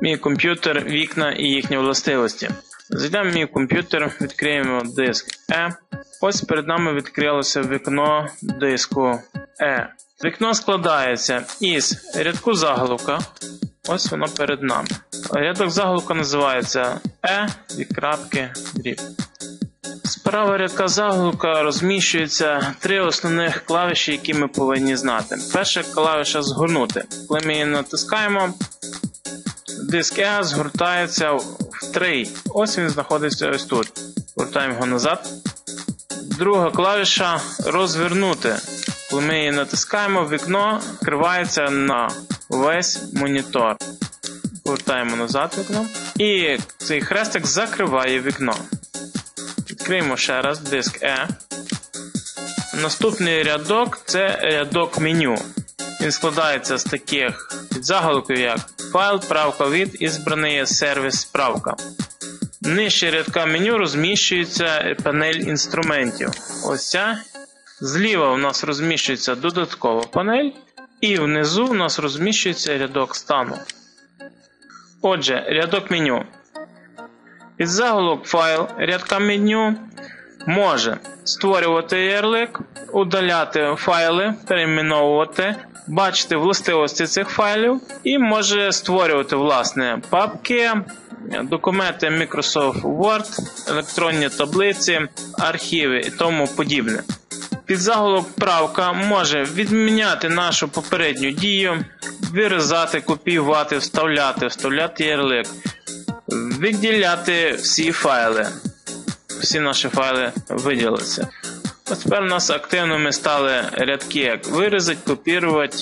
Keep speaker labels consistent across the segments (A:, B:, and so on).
A: Мій комп'ютер, вікна і їхні властивості. Зайдемо в мій комп'ютер, відкриємо диск E. Ось перед нами відкрилося вікно диску E. Вікно складається із рядку заголовка. Ось воно перед нами. Рядок заголовка називається E від крапки дріб. Справа рядка заголовка розміщується три основних клавіші, які ми повинні знати. Перша клавіша згорнути. Коли ми її натискаємо, диск E згортається в трий. Ось він знаходиться ось тут. Вертаємо його назад. Друга клавіша розвернути. Коли ми її натискаємо, вікно відкривається на весь монітор. Повертаємо назад вікно. І цей хрестик закриває вікно. Відкриємо ще раз диск E. Наступний рядок це рядок меню. Він складається з таких підзаголовків, як файл, правка від і збраний сервіс справка. Нижче рядка меню розміщується панель інструментів. Ось ця. Зліва у нас розміщується додаткова панель, і внизу у нас розміщується рядок стану. Отже, рядок меню. Під заголовок файл рядка меню може створювати ярлик, удаляти файли, перейменовувати, бачити властивості цих файлів і може створювати власне папки, документи Microsoft Word, електронні таблиці, архіви і тому подібне. Підзаголовок правка може відміняти нашу попередню дію, вирізати, копіювати, вставляти, вставляти ярлик, виділяти всі файли. Всі наші файли виділилися. Ось тепер у нас активними стали рядки, як вирізати, копірувати,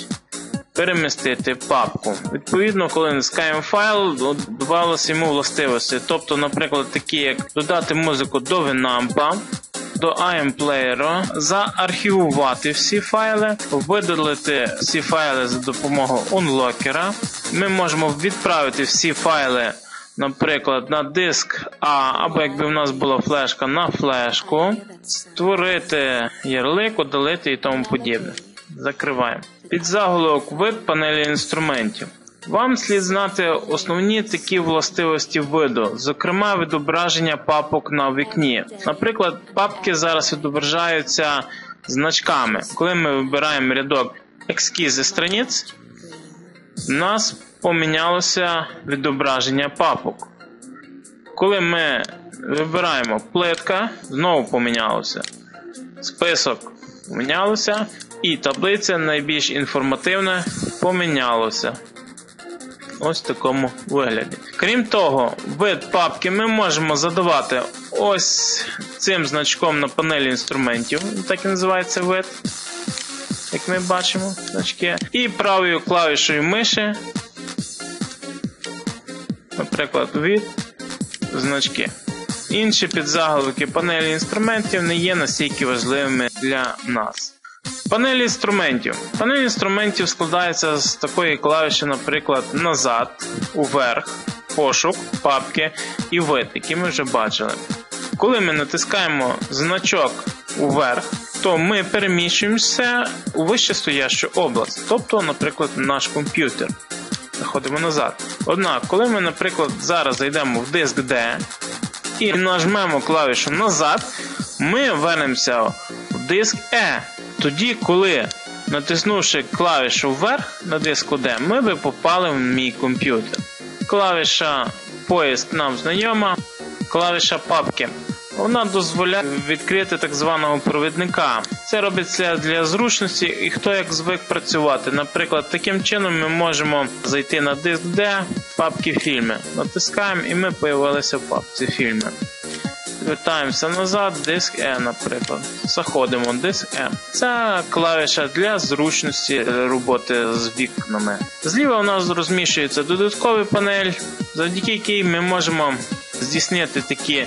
A: перемістити папку. Відповідно, коли натискаємо файл, додавалося йому властивості. Тобто, наприклад, такі як додати музику до Winamp, до IM Player, заархівувати всі файли, видалити всі файли за допомогою унлокера. Ми можемо відправити всі файли. Наприклад, на диск А, або якби в нас була флешка на флешку, створити ярлик, удалити і тому подібне. Закриваємо. Під заголовок вид панелі інструментів. Вам слід знати основні такі властивості виду, зокрема відображення папок на вікні. Наприклад, папки зараз відображаються значками. Коли ми вибираємо рядок ескізи страниць, у нас помінялося відображення папок. Коли ми вибираємо плитка, знову помінялося. Список помінялося, і таблиця найбільш інформативна помінялося. Ось в такому вигляді. Крім того, вид папки ми можемо задавати ось цим значком на панелі інструментів. Так і називається вид. Як ми бачимо, значки. І правою клавішою миші наприклад, від значки. Інші підзаголовки панелі інструментів не є настільки важливими для нас. Панель інструментів. Панель інструментів складається з такої клавіші, наприклад, назад, уверх, пошук, папки і вид, які ми вже бачили. Коли ми натискаємо значок уверх, то ми переміщуємося у вище стоящу область, тобто, наприклад, наш комп'ютер заходимо назад. Однак, коли ми, наприклад, зараз зайдемо в диск D і нажмемо клавішу назад, ми вернемося в диск E. Тоді, коли, натиснувши клавішу вверх на диску D, ми би попали в мій комп'ютер. Клавіша поїзд нам знайома, клавіша папки. Вона дозволяє відкрити так званого провідника. Це робиться для зручності і хто як звик працювати. Наприклад, таким чином ми можемо зайти на диск D, папки фільми. Натискаємо і ми появилися в папці фільми. Вертаємося назад, диск E, наприклад. Заходимо диск E. Це клавіша для зручності роботи з вікнами. Зліва у нас розміщується додатковий панель, завдяки якій ми можемо здійснити такі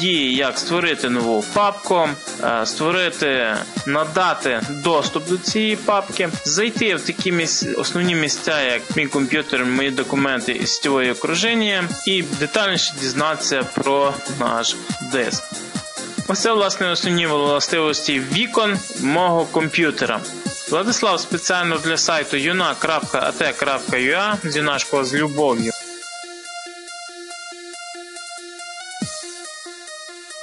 A: дії, як створити нову папку, е, створити, надати доступ до цієї папки, зайти в такі основні місця, як мій комп'ютер, мої документи і сітєве окруження, і детальніше дізнатися про наш диск. Ось це, власне, основні властивості вікон мого комп'ютера. Владислав спеціально для сайту юна.at.ua з юнашкого з любов'ю